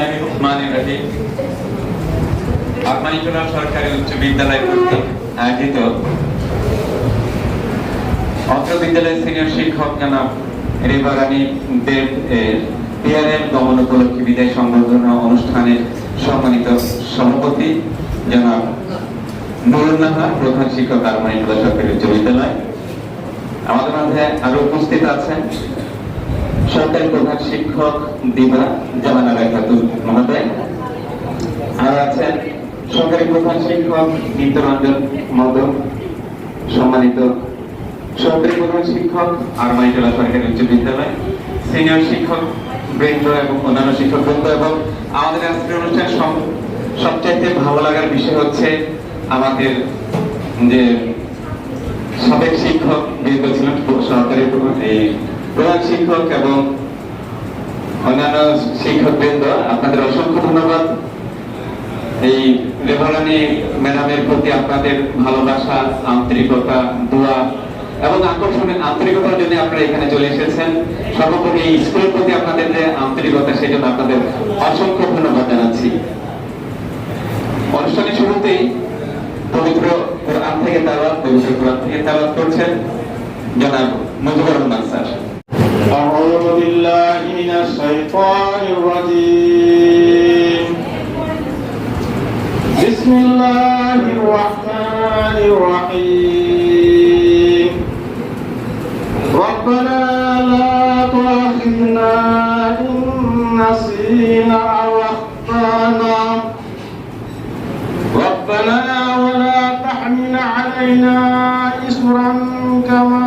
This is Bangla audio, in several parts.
বিসমিল্লাহির রহমানির রহিম আরমানিটোলা সরকারি উচ্চ বিদ্যালয় আয়োজিত। অত্র বিদ্যালয়ের সিনিয়র শিক্ষক জনাব দেব গমন উপলক্ষে বিদায় অনুষ্ঠানের সম্মানিত সভাপতি জনাব নুরুল নাহা, প্রধান শিক্ষক আরমানিটোলা সরকারি উচ্চ বিদ্যালয়। আমাদের আরও উপস্থিত আছেন সরকারি প্রধান শিক্ষক দিবা জামানা খাতুন আর সরকারি প্রধান শিক্ষক নিত্যরঞ্জন সম্মানিত সরকারি প্রধান শিক্ষক আরমাইটোলা সরকারি উচ্চ বিদ্যালয়, সিনিয়র শিক্ষক বৃন্দ এবং অন্যান্য শিক্ষক বৃন্দ এবং আমাদের আজকের অনুষ্ঠান সব- সবচাইতে ভালো লাগার বিষয় হচ্ছে আমাদের যে সাবেক শিক্ষক বৃন্দ ছিলেন সরকারি প্রধান শিক্ষক এবং অন্যান্য শিক্ষক বৃন্দ আপনাদের অসংখ্য ধন্যবাদ। এই রেভারানি ম্যাডামের প্রতি আপনাদের ভালোবাসা, আন্তরিকতা, দোয়া এবং আকর্ষণের আন্তরিকতার জন্য আপনারা এখানে চলে এসেছেন। সর্বোপরি এই স্কুলের প্রতি আপনাদের যে আন্তরিকতা সেই জন্য আপনাদের অসংখ্য ধন্যবাদ জানাচ্ছি। অনুষ্ঠানের শুরুতেই পবিত্র কোরআন থেকে তালাত পবিত্র কোরআন থেকে তালাত করছেন জনাব মুজিবুর রহমান স্যার। أعوذ بالله من الشيطان الرجيم. بسم الله الرحمن الرحيم. ربنا لا تؤاخذنا إن نسينا أو أخطأنا. ربنا ولا تحمل علينا إصرا كما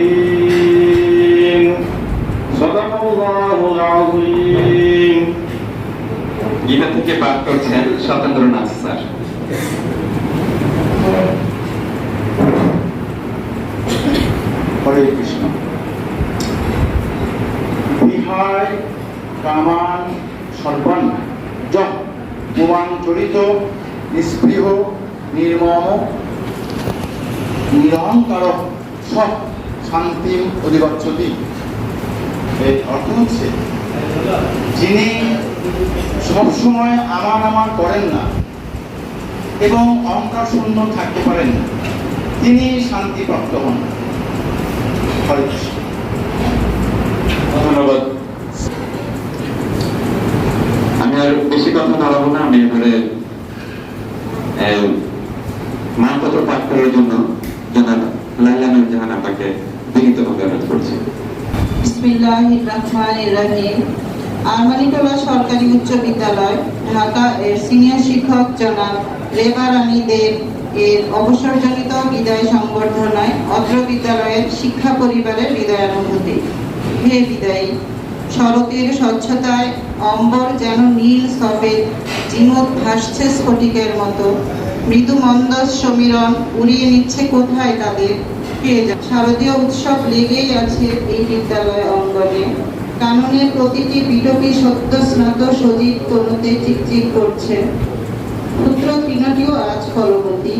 থেকে পাঠ করছেন সতেন্দ্রনাথ স্যার। হরে কৃষ্ণ। কামান সর্বান সব শান্তি অধিগচ্ছতি। এর অর্থ হচ্ছে, যিনি সবসময় আমার আমার করেন না এবং অহংকার শূন্য থাকতে পারেন না। তিনি শান্তিপ্রাপ্ত হন। ধন্যবাদ। আমি আর বেশি কথা বাড়াবো না আমি এবারে মানপত্র পাঠ করার জন্য জনাব লাইলা নুর জাহান আপনাকে বিনীতভাবে অনুরোধ করছি। বিসমিল্লাহির রহমানির রহিম। আরমানিটোলা সরকারি উচ্চ বিদ্যালয়, ঢাকা এর সিনিয়র শিক্ষক জনাব রেবা রানী দেব এর অবসরজনিত বিদায় সংবর্ধনায় অত্র বিদ্যালয়ের শিক্ষা পরিবারের হৃদয়ানুভূতি হে বিদায়ী, শরতের স্বচ্ছতায় অম্বর যেন নীল সফেদ জিমুত ভাসছে স্ফটিকের মতো। মৃদু মন্দস সমীরণ উড়িয়ে নিচ্ছে কোথায় তাদের? শারদীয় উৎসব লেগেই আছে এই বিদ্যালয় অঙ্গনে। কাননের প্রতিটি বিটপি সদ্য স্নাত সজীব তনুতে চিকচিক করছে। পুত্র তৃণটিও আজ ফলবতী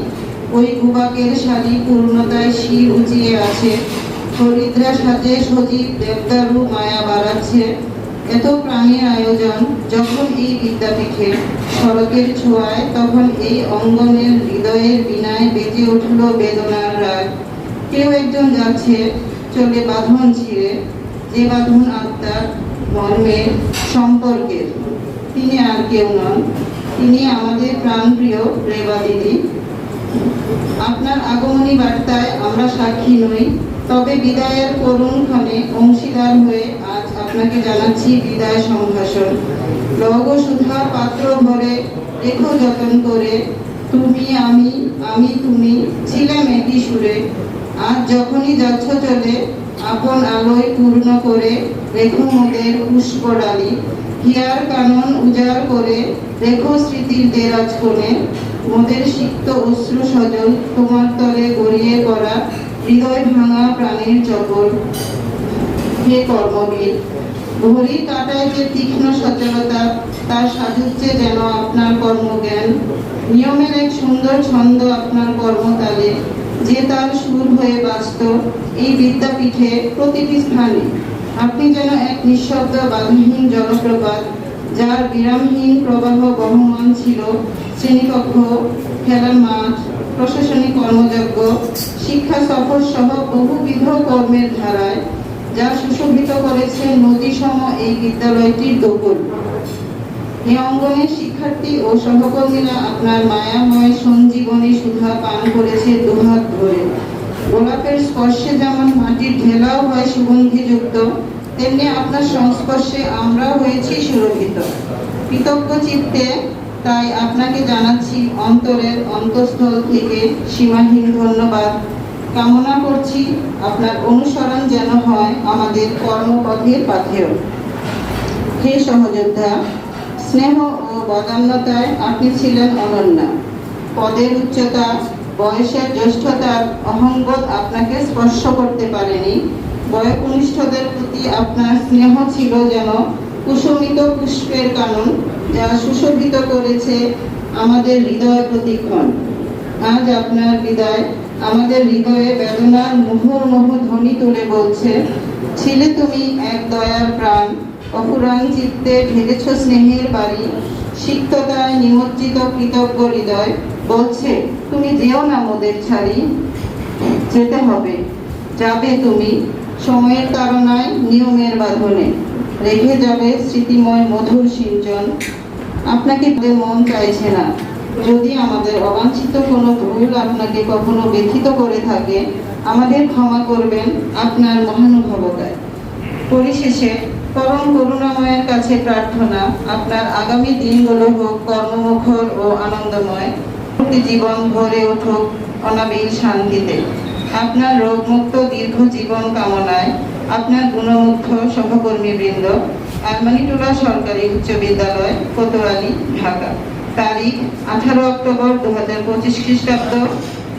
ওই গুবাকের শাড়ি পূর্ণতায় শির উঁচিয়ে আছে। হরিদ্রা সাজে সজীব দেবদারু মায়া বাড়াচ্ছে। এত প্রাণীর আয়োজন যখন এই বিদ্যাপীঠে সড়কের ছোঁয়ায়, তখন এই অঙ্গনের হৃদয়ের বিনায় বেজে উঠল বেদনার রাগ। কেউ একজন যাচ্ছে, চলে বাঁধন ছিঁড়ে। যে বাঁধন আত্মার মর্মের সম্পর্কের। তিনি আর কেউ নন। তিনি আমাদের প্রাণপ্রিয় রেবা দিদি। আপনার আগমনী বার্তায় আমরা সাক্ষী নই, তবে বিদায়ের করুণ ক্ষণে অংশীদার হয়ে আজ আপনাকে জানাচ্ছি বিদায় সম্ভাষণ। লগ সুধা পাত্র ভরে রেখো যতন করে। তুমি আমি আমি তুমি, ছিলাম একই সুরে। আজ যখনই যাচ্ছ চলে আপন আলোয় পূর্ণ করে রেখো মোদের পুষ্প ডালি হিয়ার কানন উজাড় করে রেখো স্মৃতির দেরাজ কোণে মোদের সিক্ত অশ্রু সজল তোমার তলে গড়িয়ে পড়া হৃদয় ভাঙা প্রাণীর চকর হে কর্মবীর, ঘড়ি কাটায় যে তীক্ষ্ণ সচলতা, তার সাজুজ্যে যেন আপনার কর্মজ্ঞান। নিয়মের এক সুন্দর ছন্দ আপনার কর্মতালে। যে তার সুর হয়ে বাঁচত এই বিদ্যাপীঠে প্রতিটি স্থানে আপনি যেন এক নিঃশব্দ বাধাহীন জলপ্রপাত, যার বিরামহীন প্রবাহ বহমান ছিল শ্রেণীকক্ষ, খেলার মাঠ, প্রশাসনিক কর্মযজ্ঞ, শিক্ষা সফর সহ বহুবিধ কর্মের ধারায় যা সুশোভিত করেছে নদী সম এই বিদ্যালয়টির দোকল। এই অঙ্গনের শিক্ষার্থী ও সহকর্মীরা আপনার মায়াময় সঞ্জীবনী সুধা পান করেছে দুহাত ধরে। গোলাপের স্পর্শে যেমন মাটির ঢেলাও হয় সুগন্ধিযুক্ত, তেমনি আপনার সংস্পর্শে আমরাও হয়েছি সুরভিত। কৃতজ্ঞ চিত্তে তাই আপনাকে জানাচ্ছি অন্তরের অন্তঃস্থল থেকে সীমাহীন ধন্যবাদ। কামনা করছি আপনার অনুসরণ যেন হয় আমাদের কর্মপথের পাথেয়। হে সহযোদ্ধা স্নেহ ও বদান্যতায় আপনি ছিলেন অনন্যা। পদের উচ্চতা, বয়সের জ্যেষ্ঠতার অহংবোধ আপনাকে স্পর্শ করতে পারেনি। বয়কনিষ্ঠদের প্রতি আপনার স্নেহ ছিল যেন কুসুমিত পুষ্পের কানন যা সুশোভিত করেছে আমাদের হৃদয় প্রতিক্ষণ। আজ আপনার বিদায় আমাদের হৃদয়ে বেদনার মুহুর্মুহ ধ্বনি তুলে বলছে, ছিলে তুমি এক দয়ার প্রাণ অপুরাণ চিত্তে ঢেলেছ স্নেহের বাড়ি, সিক্ততায় নিমজ্জিত কৃতজ্ঞ হৃদয় বলছে, তুমি যেও না মোদের ছাড়ি, যেতে হবে। যাবে তুমি সময়ের তারণায় নিয়মের বাঁধনে। রেখে যাবে স্মৃতিময় মধুর সিঞ্চন। আপনাকে মন চাইছে না। যদি আমাদের অবাঞ্ছিত কোনো ভুল আপনাকে কখনো ব্যথিত করে থাকে, আমাদের ক্ষমা করবেন আপনার মহানুভবতায়। পরিশেষে পরম করুণাময়ের কাছে প্রার্থনা, আপনার আগামী দিনগুলো হোক কর্মমুখর ও আনন্দময়। জীবন ভরে উঠুক অনাবিল শান্তিতে। আপনার রোগমুক্ত দীর্ঘ জীবন কামনায় আপনার গুণমুগ্ধ সহকর্মী বৃন্দ আলমানিটুলা সরকারি উচ্চ বিদ্যালয়, কোতোয়ালি, ঢাকা। তারিখ, আঠারো অক্টোবর দু হাজার পঁচিশ খ্রিস্টাব্দ,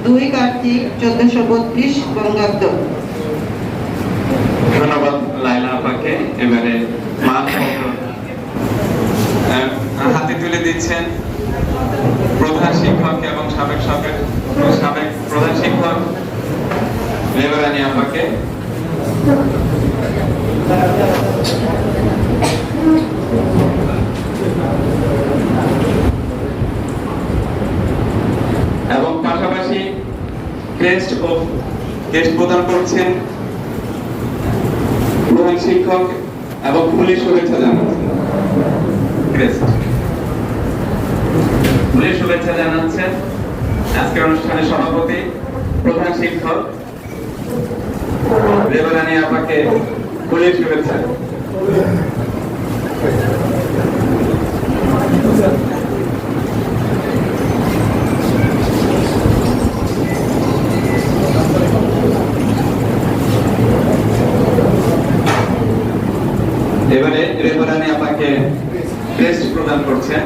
দুই কার্তিক চোদ্দশো বত্রিশ বঙ্গাব্দ। ধন্যবাদ লাইলা আপাকে, এবারে হাতে তুলে দিচ্ছেন প্রধান শিক্ষক এবং সাবেক সাবেক সাবেক প্রধান শিক্ষক রেবারানি আপাকে। এবং পাশাপাশি ক্রেস্ট ও ক্রেস্ট প্রদান করছেন প্রধান শিক্ষক এবং পুলিশ শুভেচ্ছা জানাচ্ছেন পুলিশ শুভেচ্ছা জানাচ্ছেন। আজকের অনুষ্ঠানের সভাপতি প্রধান শিক্ষক রেবারানি আপাকে পুলিশ শুভেচ্ছা। এবারে রেবারানি আমাকে ক্রেস্ট প্রদান করছেন।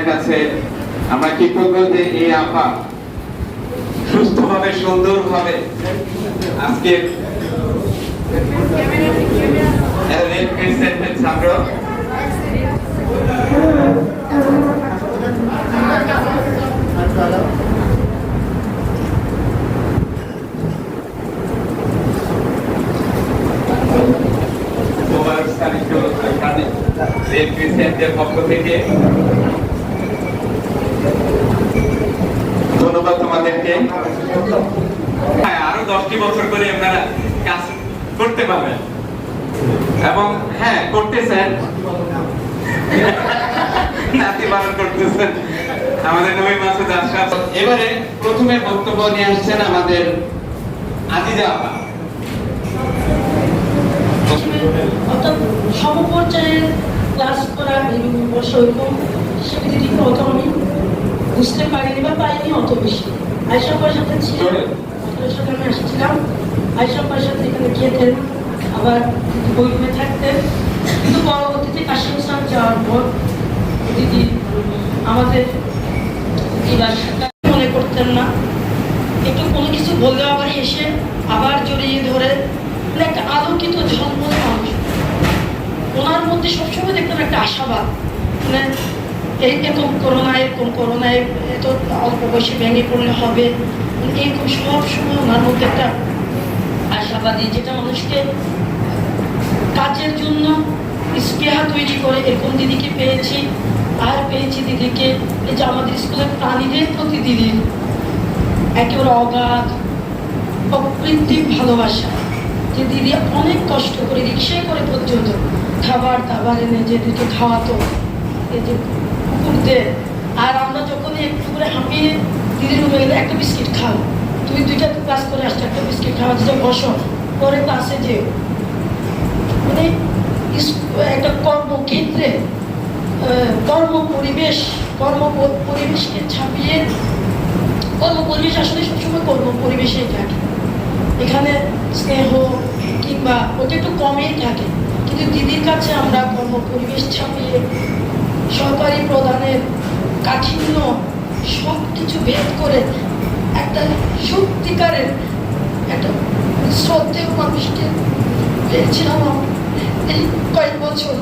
আপনাদের কাছে আমরা কি বলব যে এই আপা সুস্থভাবে সুন্দরভাবে আজকে ছাত্র পক্ষ থেকে ধন্যবাদ তোমাদেরকে। হ্যাঁ আরও দশটি বছর করে আপনারা কাজ করতে পারবেন। এবং হ্যাঁ করতেছেন। নাতি পালন করতেছেন। আমাদের নবী মাসুদ আশরাফ। এবারে প্রথমে বক্তব্য নিয়ে আসছেন আমাদের আজিজা আপা। অর্থাৎ সমপর্যায়ে ক্লাস করা এবং বসে সেগুলি ঠিক আমি বুঝতে পারিনি বা পাইনি অত বেশি। আয়সা পয়সাতে ছিল ওদের সাথে আমি এসেছিলাম আয়সা পয়সাতে এখানে গিয়েছেন আবার বইগুলো থাকতেন কিন্তু পরবর্তীতে কাশিম স্যার যাওয়ার পর দিদি আমাদের মনে করতেন না। একটু কোনো কিছু বললেও আবার হেসে আবার জড়িয়ে ধরে। মানে একটা আলোকিত ঝলমলে মানুষ। ওনার মধ্যে সবসময় দেখতাম একটা আশাবাদ। মানে এরকম করোনা এরকম করোনায় এত অল্প বয়সে ভেঙে পড়লে হবে? এরকম সব সময় ওনার মধ্যে একটা আশাবাদী, যেটা মানুষকে কাজের জন্য স্পৃহা তৈরি করে এরকম দিদিকে পেয়েছি, আর পেয়েছি দিদিকে, এই যে আমাদের স্কুলের প্রাণীদের প্রতি দিদির একেবারে অগাধ অকৃত্রিম ভালোবাসা, যে দিদি অনেক কষ্ট করে রিক্সায় করে পর্যন্ত খাবার দাবার এনে যে দিদিকে খাওয়াতো, এই যে কুকুরদের আর আমরা যখন একটু করে হাঁপিয়ে দিদির রুমে গেলে একটা বিস্কিট খাও। তুমি দুইটা ক্লাস করে আসছো, একটা বিস্কিট খাওয়া যে বসো। পরে ক্লাসে যেও। মানে একটা কর্মক্ষেত্রে কর্ম পরিবেশ কর্ম পরিবেশকে ছাপিয়ে কর্ম পরিবেশ আসলে সবসময় কর্ম পরিবেশেই থাকে। এখানে স্নেহ কিংবা ওটা একটু কমেই থাকে। কিন্তু দিদির কাছে আমরা কর্ম পরিবেশ ছাপিয়ে সরকারি প্রদানের কাঠিন্য সব কিছু ভেদ করে একটা সত্যিকারের একটা শ্রদ্ধেয় মানুষকে পেয়েছিলাম এই কয়েক বছর।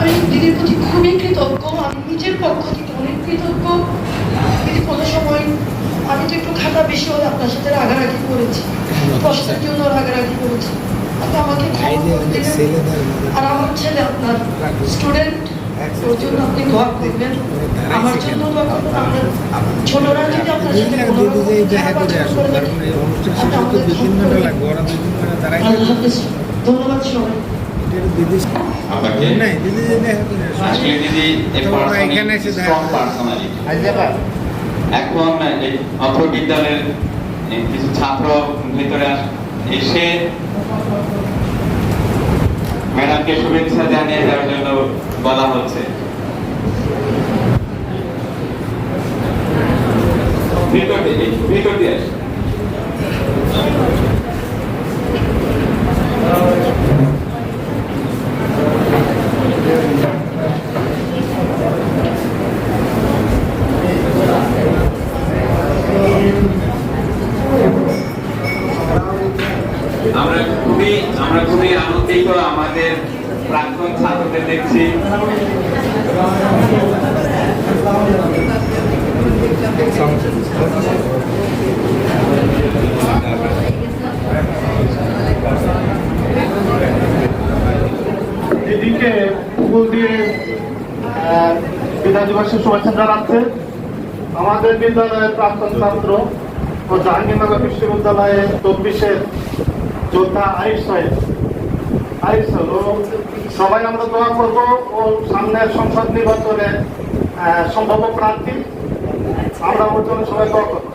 আমি দিদির প্রতি খুবই কৃতজ্ঞ আমি নিজের পক্ষ থেকে অনেক কৃতজ্ঞ। দিদি কোনো সময় আমি তো একটু খাতা বেশি হলে আপনার সাথে রাগারাগি করেছি প্রশ্নের জন্য রাগারাগি করেছি। আপনি আমাকে। আর আমার ছেলে আপনার স্টুডেন্ট ওর জন্য আপনি দোয়া করবেন। আমার জন্য দোয়া করবেন। আপনার ছোটরা যদি আপনার সাথে কোনো রকম খারাপ আচরণ করে থাকে, আপনি আমাদের ক্ষমা করবেন। আল্লাহ হাফেজ। ধন্যবাদ সবাই। আপনাকে আসলে দিদি এখানে এসে স্ট্রং পার্সোনালিটি এখন এই বিদ্যালয়ের কিছু ছাত্র ভিতরে আস- এসে ম্যাডামকে শুভেচ্ছা জানিয়ে দেওয়ার জন্য বলা হচ্ছে। আমরা খুবই, আমরা খুবই আনন্দিত, আমাদের প্রাক্তন ছাত্রদের দেখছি। দিদিকে ফুল দিয়ে বিদায় দিবসের শুভেচ্ছা জানাচ্ছে আমাদের বিদ্যালয়ের প্রাক্তন ছাত্র ও জাহাঙ্গীরনগর বিশ্ববিদ্যালয়ে চব্বিশের যোদ্ধা আরিফ সাহেব। সাহেব সবাই আমরা দোয়া করব ও সামনের সংসদ নির্বাচনে সম্ভাব্য প্রার্থী, আমরা ওর জন্য সবাই দোয়া করব।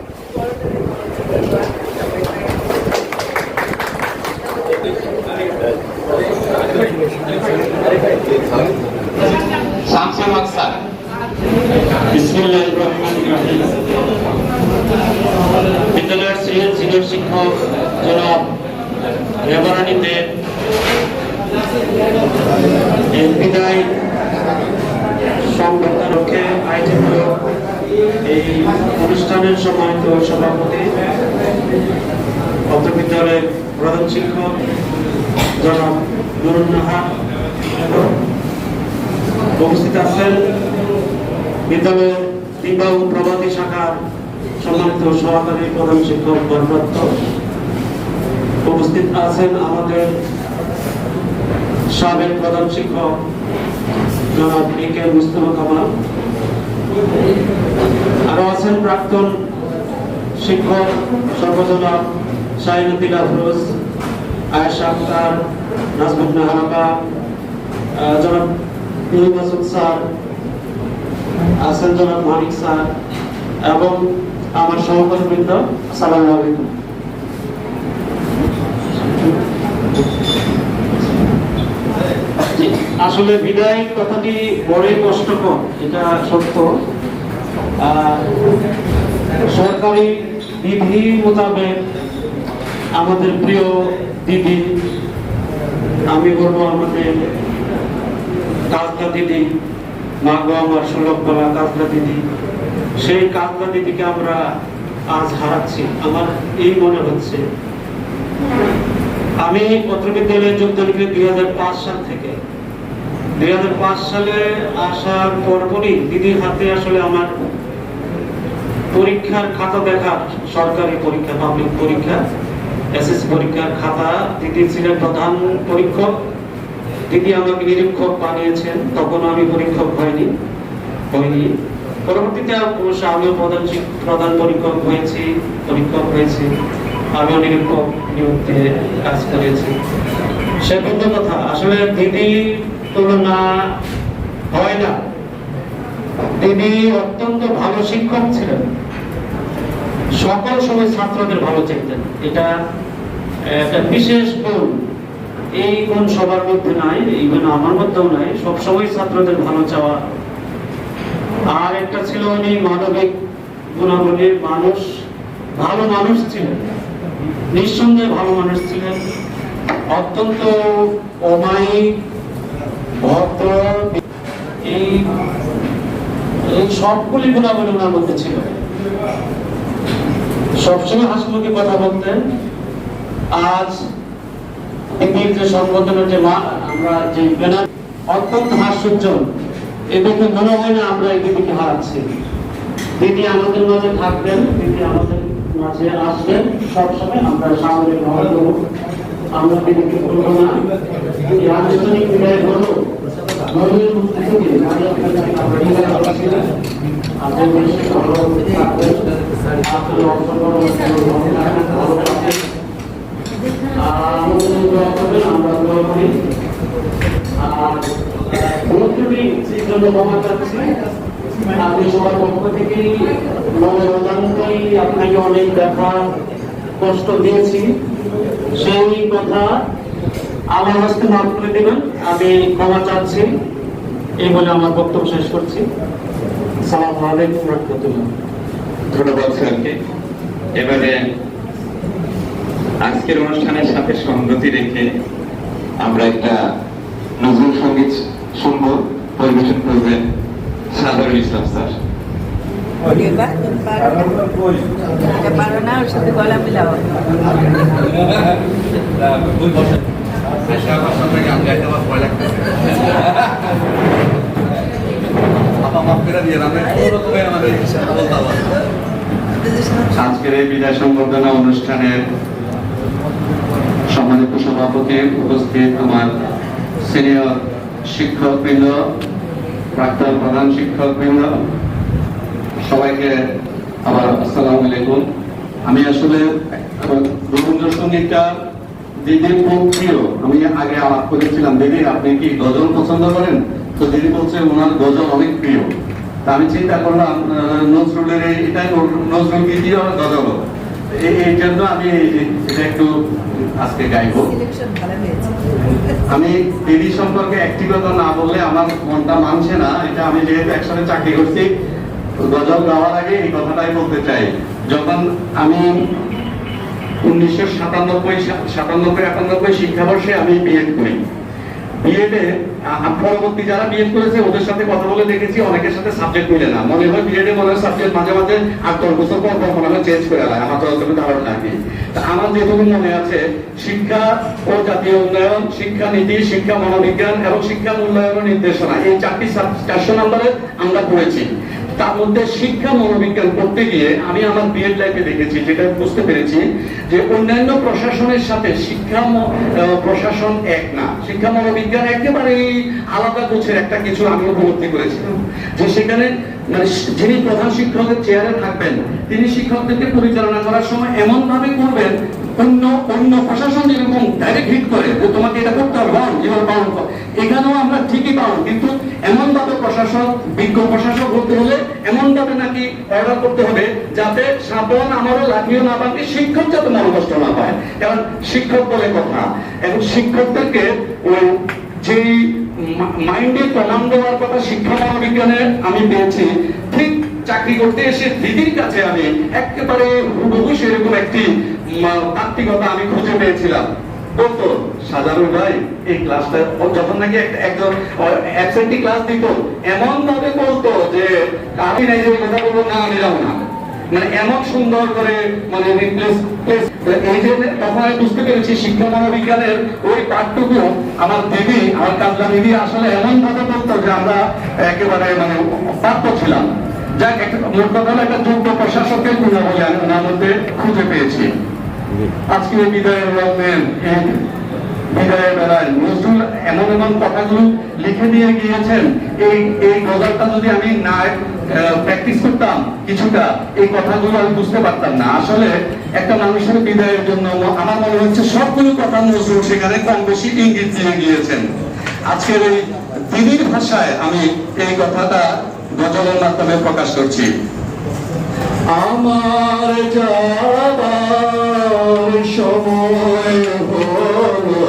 শামসুল হক সিনিয়র শিক্ষক জনাব এই বিদায় সংবর্ধনা লক্ষ্যে আয়োজিত এই অনুষ্ঠানের সম্মানিত সভাপতি বিদ্যালয়ের প্রধান শিক্ষক জনাব নুরুন নাহার উপস্থিত আছেন। বিদ্যালয়ের দিবাউ প্রভাতী শাখার সম্মানিত সহকারী প্রধান শিক্ষক বরপ্রাপ্ত উপস্থিত আছেন আমাদের সাবেক প্রধান শিক্ষক জনাব এ কে মুস্তফা কামাল। আরও আছেন প্রাক্তন শিক্ষক সর্বজনা শাহিনুদ্দিন আফরোজ, আয়েশা আক্তার নাজমুল নাহারাকা জনাব নুর মাসুদ স্যার আছেন জনাব মানিক স্যার এবং আমার সহকর্মীবৃন্দ সালাম আলাইকুম। আসলে বিদায় কথাটি বড়ই কষ্টকর, এটা সত্য। সরকারি বিধি মোতাবেক আমাদের প্রিয় দিদি, আমি বলব আমাদের কাজলা দিদি মা গো আমার সুলভ বলা কাজলা দিদি, সেই কাজলা দিদিকে আমরা আজ হারাচ্ছি। আমার এই মনে হচ্ছে, আমি পত্র বিদ্যালয়ে যোগদান করি দুই সাল থেকে। দুই সালে আসার পরপরই দিদির হাতে আসলে আমার পরীক্ষার খাতা দেখা, সরকারি পরীক্ষা পাবলিক পরীক্ষা এসএসসি পরীক্ষার খাতা দিদি ছিলেন প্রধান পরীক্ষক। দিদি আমাকে নিরীক্ষক বানিয়েছেন তখন আমি পরীক্ষক হয়নি হয়নি পরবর্তীতে আমিও প্রধান প্রধান পরীক্ষক হয়েছি পরীক্ষক হয়েছি, আমিও নিরীক্ষক নিয়োগে কাজ করেছি। সে কথা। আসলে দিদি তুলনা হয় না। তিনি অত্যন্ত ভালো শিক্ষক ছিলেন। সকল সময় ছাত্রদের ভালো চাইতেন। এটা একটা বিশেষ গুণ এই গুণ সবার মধ্যে নাই এই গুণ আমার মধ্যেও নাই। সবসময় ছাত্রদের ভালো চাওয়া। আর একটা ছিল উনি মানবিক গুণাবলীর মানুষ। ভালো মানুষ ছিলেন। নিঃসন্দেহে ভালো মানুষ ছিলেন। অত্যন্ত অমায়িক ভদ্র সবগুলি গুণাবলী ওনার মধ্যে ছিল। সবসময় হাসিমুখে কথা বলতেন। আজ যে সংগঠনের যে আমরা যে ব্যানার অত্যন্ত হাস্যোজ্জ্বল। এ মনে হয় না আমরা এই দিদিকে হারাচ্ছি। দিদি আমাদের মাঝে থাকবেন, দিদি আমাদের মাঝে আসবেন। সবসময় আমরা সামনে গ্রহণ করব। আমরা দিদিকে বলব না। আনুষ্ঠানিক বিদায় হলো আমি সবার পক্ষ মনে আপনাকে অনেক দেখা কষ্ট দিয়েছি সেই কথা আমার হস্তে মাফ করে দেবেন। আমি ক্ষমা চাচ্ছি। এই বলে আমার বক্তব্য শেষ করছি। সালাম আলাইকুম রহমতুল্লাহ। ধন্যবাদ স্যারকে। এবারে আজকের অনুষ্ঠানের সাথে সংগতি রেখে আমরা একটা নজরুল সংগীত শুনব। পরিবেশন করবেন সাদরুল ইসলাম স্যার। পারো না ওর সাথে গলা মিলাও আজকের এই বিদায় সংবর্ধনা অনুষ্ঠানের সম্মানিত সভাপতি উপস্থিত আমার সিনিয়র শিক্ষকবৃন্দ, প্রাক্তন প্রধান শিক্ষকবৃন্দ, সবাইকে আবার আসসালামু আলাইকুম। আমি আসলে রবীন্দ্রসঙ্গীতটা দিদির প্রিয় আমি আগে আলাপ করেছিলাম দিদি আপনি কি গজল পছন্দ করেন? তো দিদি বলছে ওনার গজল অনেক প্রিয়। তা আমি চিন্তা করলাম নজরুলের এটা নজরুল গীতিও গজল এই জন্য আমি এটা একটু আজকে গাইবো। আমি দিদি সম্পর্কে একটি কথা না বললে আমার মনটা মানছে না এটা আমি যেহেতু একসাথে চাকরি করছি গজল গাওয়ার আগে এই কথাটাই বলতে চাই। যখন আমি উনিশশো সাতানব্বই সাতানব্বই আটানব্বই শিক্ষাবর্ষে আমি বিএড করি। পরবর্তী যারা বিএড করেছে, ওদের সাথে কথা বলে দেখেছি, অনেকের সাথে সাবজেক্ট মিলে না। মনে হয় মনে হয় সাবজেক্ট মাঝে মাঝে আট, দশ বছর পর পর মনে চেঞ্জ করে আমার ধারণা আমার যেটুকু মনে আছে, শিক্ষা ও জাতীয় উন্নয়ন, শিক্ষা নীতি, শিক্ষা মনোবিজ্ঞান এবং শিক্ষা ও নির্দেশনা, এই চারটি চারশো নম্বরে আমরা পড়েছি। তার মধ্যে শিক্ষা মনোবিজ্ঞান পড়তে গিয়ে আমি আমার বিএড লাইফে দেখেছি, যেটা বুঝতে পেরেছি যে অন্যান্য প্রশাসনের সাথে শিক্ষা প্রশাসন এক না। শিক্ষা মনোবিজ্ঞান একেবারেই আলাদা গোছের একটা কিছু আমি উপলব্ধি করেছিলাম যে সেখানে মানে যিনি প্রধান শিক্ষকের চেয়ারে থাকবেন, তিনি শিক্ষকদেরকে পরিচালনা করার সময় এমন ভাবে করবেন অন্য অন্য প্রশাসন যেরকম ডাইরেক্ট হিট করে, যে তোমাকে এটা করতে হবে বাউন বাউন কর। এখানেও আমরা ঠিকই বাউন কিন্তু এমন ভাবে প্রশাসক, বিজ্ঞ প্রশাসক হতে হলে এমন ভাবে নাকি অর্ডার করতে হবে যাতে সাবন আমারও লাঠিও না পাকে শিক্ষক যাতে মন কষ্ট না পায়। কারণ শিক্ষক বলে কথা। এবং শিক্ষকদেরকে ওই যেই মাইন্ডে কমান্ড দেওয়ার কথা শিক্ষা মনোবিজ্ঞানে আমি পেয়েছি, ঠিক চাকরি করতে এসে দিদির কাছে আমি একেবারে হুবহু সেরকম একটি তাত্ত্বিকতা আমি খুঁজে পেয়েছিলাম। বলতো ভাই, এই ক্লাসটা যখন নাকি একজন অ্যাবসেন্টি ক্লাস দিত এমন ভাবে বলতো যে আমি নাই যে কথা বলব, না, আমি যাব না। মানে এমন সুন্দর করে মানে রিপ্লেস এই যে তখন আমি বুঝতে পেরেছি শিক্ষা মনোবিজ্ঞানের ওই পাঠটুকু আমার দিদি, আমার কাজলা দিদি আসলে এমন ভাবে বলতো যে আমরা একেবারে মানে প্রাপ্য ছিলাম। যাক একটা মোট কথা একটা যোগ্য প্রশাসকের গুণাবলী আমি ওনার মধ্যে খুঁজে পেয়েছি। আজকে এই বিদায়ের রঙের বিদায়ের বেলায় নজরুল এমন এমন কথাগুলো লিখে দিয়ে গিয়েছেন এই এই গজলটা যদি আমি না প্র্যাকটিস করতাম কিছুটা এই কথাগুলো আমি বুঝতে পারতাম না। আসলে একটা মানুষের বিদায়ের জন্য আমার মনে হচ্ছে সবগুলো কথা নজরুল সেখানে কম বেশি ইঙ্গিত দিয়ে গিয়েছেন। আজকের এই দিদির ভাষায় আমি এই কথাটা গজলের মাধ্যমে প্রকাশ করছি। আমার যাবার সময় হলো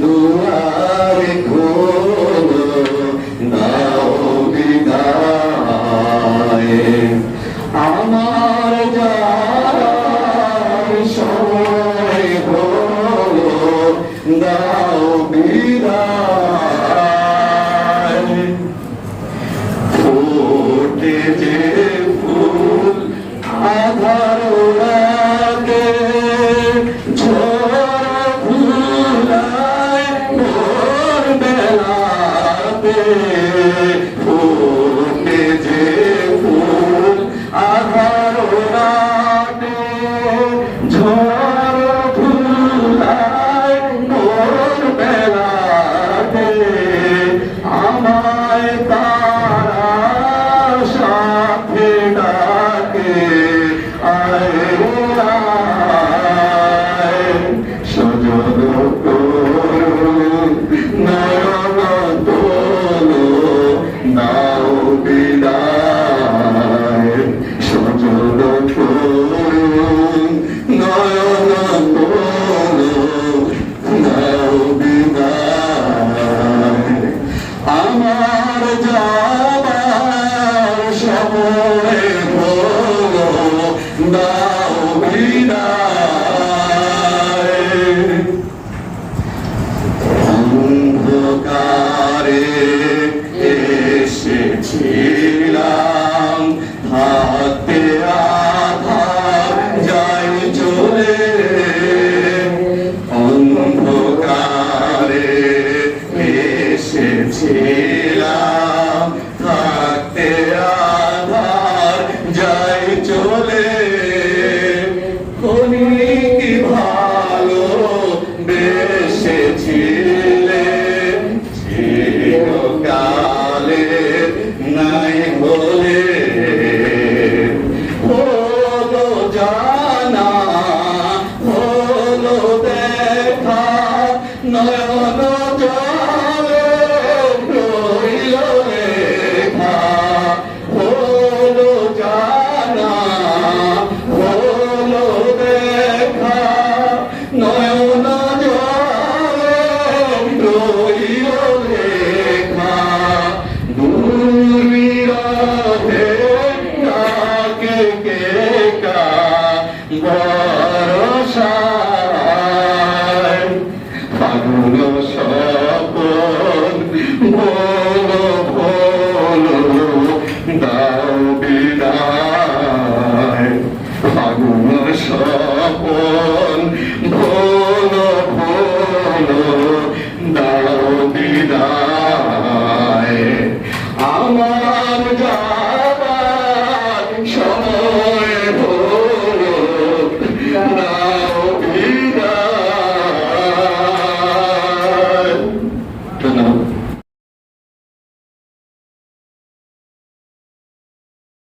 দুয়ারে দাও